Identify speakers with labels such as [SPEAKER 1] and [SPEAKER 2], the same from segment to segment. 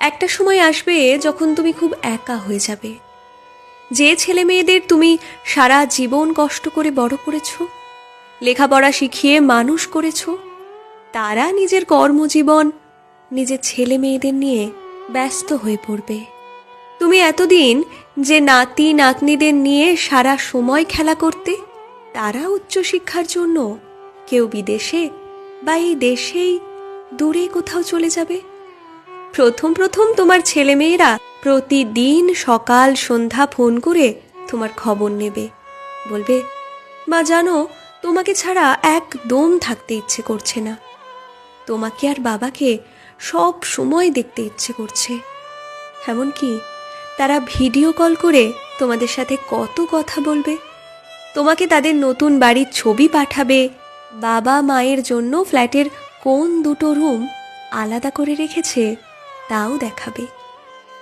[SPEAKER 1] একটা সময় আসবে যখন তুমি খুব একা হয়ে যাবে। যে ছেলে মেয়েদের তুমি সারা জীবন কষ্ট করে বড় করেছ, লেখাপড়া শিখিয়ে মানুষ করেছ, তারা নিজের কর্মজীবন, নিজের ছেলে মেয়েদের নিয়ে ব্যস্ত হয়ে পড়বে। তুমি এতদিন যে নাতি, নাতনিদের নিয়ে সারা সময় খেলা করতে, তারা উচ্চশিক্ষার জন্য কেউ বিদেশে বা এই দেশেই দূরে কোথাও চলে যাবে? প্রথম প্রথম তোমার ছেলেমেয়েরা প্রতিদিন সকাল সন্ধ্যা ফোন করে তোমার খবর নেবে। বলবে, মা, জানো, তোমাকে ছাড়া একদম থাকতে ইচ্ছে করছে না। তোমাকে আর বাবাকে সব সময় দেখতে ইচ্ছে করছে। এমনকি তারা ভিডিও কল করে তোমাদের সাথে কত কথা বলবে। তোমাকে তাদের নতুন বাড়ির ছবি পাঠাবে। বাবা মায়ের জন্য ফ্ল্যাটের কোন দুটো রুম আলাদা করে রেখেছে তাও দেখাবে।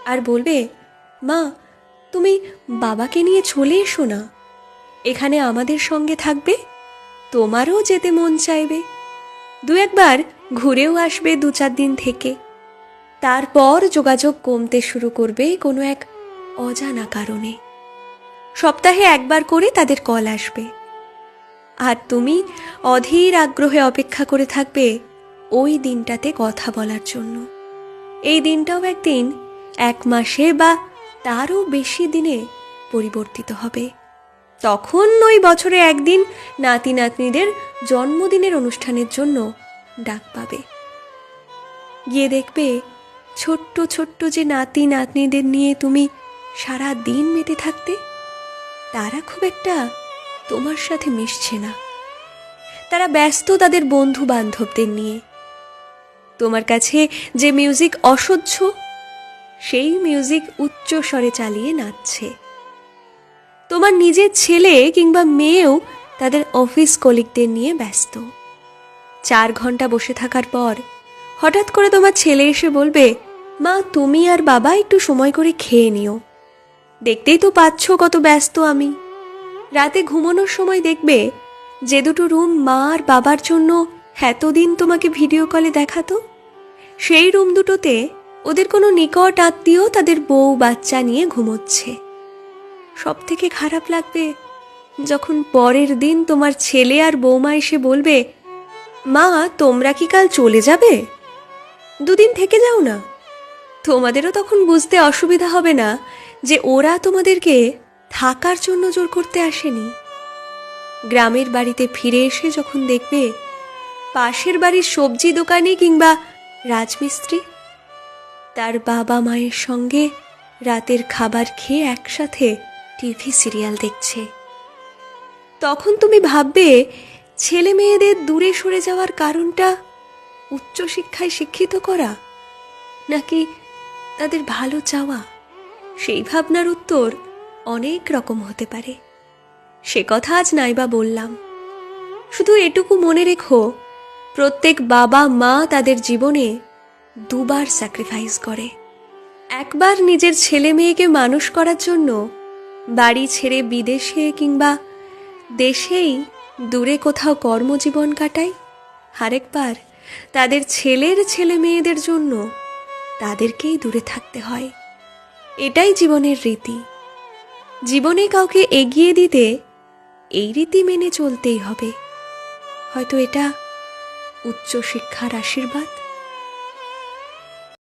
[SPEAKER 1] আর বলবে, মা, তুমি বাবাকে নিয়ে চলে এসো না। এখানে আমাদের সঙ্গে থাকবে, তোমারও যেতে মন চাইবে। দু একবার ঘুরেও আসবে দু চার দিন থেকে। তারপর যোগাযোগ কমতে শুরু করবে কোনো এক অজানা কারণে। সপ্তাহে একবার করে তাদের কল আসবে। আর তুমি অধীর আগ্রহে অপেক্ষা করে থাকবে ওই দিনটাতে কথা বলার জন্য। এই দিনটাও একদিন, এক মাসে বা তারও বেশি দিনে পরিবর্তিত হবে। তখন ওই বছরে একদিন নাতি নাতনিদের জন্মদিনের অনুষ্ঠানের জন্য ডাক পাবে। গিয়ে দেখবে ছোট্ট ছোট্ট যে নাতি নাতনিদের নিয়ে তুমি সারা দিন মেতে থাকতে, তারা খুব একটা তোমার সাথে মিশছে না। তারা ব্যস্ত তাদের বন্ধু বান্ধবদের নিয়ে তোমার কাছে যে মিউজিক অসহ্য, সেই মিউজিক উচ্চ স্বরে চালিয়ে নাচছে। তোমার নিজের ছেলে কিংবা মেয়েও তাদের অফিস কলিগদের নিয়ে ব্যস্ত। চার ঘণ্টা বসে থাকার পর হঠাৎ করে তোমার ছেলে এসে বলবে, মা, তুমি আর বাবা একটু সময় করে খেয়ে নিও। দেখতেই তো পাচ্ছ কত ব্যস্ত আমি। রাতে ঘুমানোর সময় দেখবে যে দুটো রুম মা আর বাবার জন্য এতদিন তোমাকে ভিডিও কলে দেখাতো সেই রুম দুটোতে ওদের কোনো নিকট আত্মীয় তাদের বউ বাচ্চা নিয়ে ঘুমোচ্ছে। সব থেকে খারাপ লাগবে যখন পরের দিন তোমার ছেলে আর বৌমা এসে বলবে, মা, তোমরা কি কাল চলে যাবে? দুদিন থেকে যাও না। তোমাদেরও তখন বুঝতে অসুবিধা হবে না যে ওরা তোমাদেরকে থাকার জন্য জোর করতে আসেনি। গ্রামের বাড়িতে ফিরে এসে যখন দেখবে পাশের বাড়ির সবজি দোকানে কিংবা রাজমিস্ত্রি? তার বাবা মায়ের সঙ্গে রাতের খাবার খেয়ে একসাথে টিভি সিরিয়াল দেখছে। তখন তুমি ভাববে, ছেলে মেয়েদের দূরে সরে যাওয়ার কারণটা উচ্চশিক্ষায় শিক্ষিত করা নাকি তাদের ভালো চাওয়া? সেই ভাবনার উত্তর অনেক রকম হতে পারে। সে কথা আজ নাইবা বললাম। শুধু এটুকু মনে রেখো প্রত্যেক বাবা, মা তাদের জীবনে দুবার স্যাক্রিফাইস করে। একবার নিজের ছেলে মেয়েকে মানুষ করার জন্য বাড়ি ছেড়ে বিদেশে কিংবা দেশেই দূরে কোথাও কর্মজীবন কাটায়, আরেকবার তাদের ছেলের ছেলে মেয়েদের জন্য তাদেরকেই দূরে থাকতে হয়। এটাই জীবনের রীতি। জীবনে কাউকে এগিয়ে দিতে এই রীতি মেনে চলতেই হবে। হয়তো এটা উচ্চশিক্ষার আশীর্বাদ?